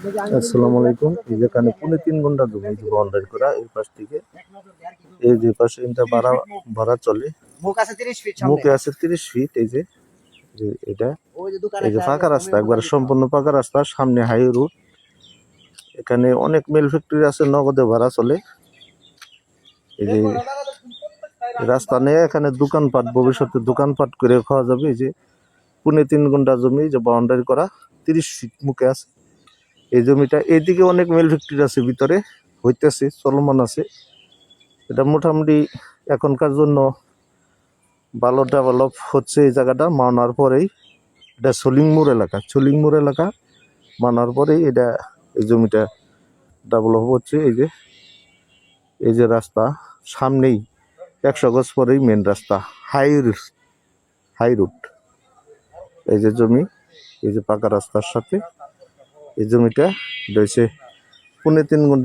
আসসালামু আলাইকুম। এই যেখানে পুনে তিন ঘণ্টা জমি বাউন্ডারি করা, এই পাশ থেকে। এই যে পাশে এটা ভাড়া ভাড়া চলে। মুখ আছে 30 ফিট মুখে আছে তিরিশ ফিট এই যে এটা। এই যে ফাঁকা রাস্তা, একবার সম্পূর্ণ পাকা রাস্তা, সামনে হাই রোড এখানে অনেক মেল ফ্যাক্টরি আছে, নগদে ভাড়া চলে। এই যে রাস্তা নেই এখানে দোকানপাট, ভবিষ্যতে দোকানপাট করে খাওয়া যাবে। এই যে পুনে তিন ঘণ্টা জমি যে বাউন্ডারি করা, তিরিশ ফিট মুখে আছে। এই জমিটা এইদিকে অনেক মেল ফ্যাক্টরি আছে, ভিতরে হইতেছে, চলমান আছে। এটা মোটামুটি এখনকার জন্য ভালো ডেভেলপ হচ্ছে এই জায়গাটা, মানার পরেই এটা সলিংমুর এলাকা। সলিংমুর এলাকা, মানার পরেই এটা এই জমিটা ডেভেলপ হচ্ছে। এই যে এই যে রাস্তা, সামনেই একশো গজ পরেই মেন রাস্তা হাই হাই রুট এই যে জমি, এই যে পাকা রাস্তার সাথে এই জমিটা রয়েছে পনেরো তিন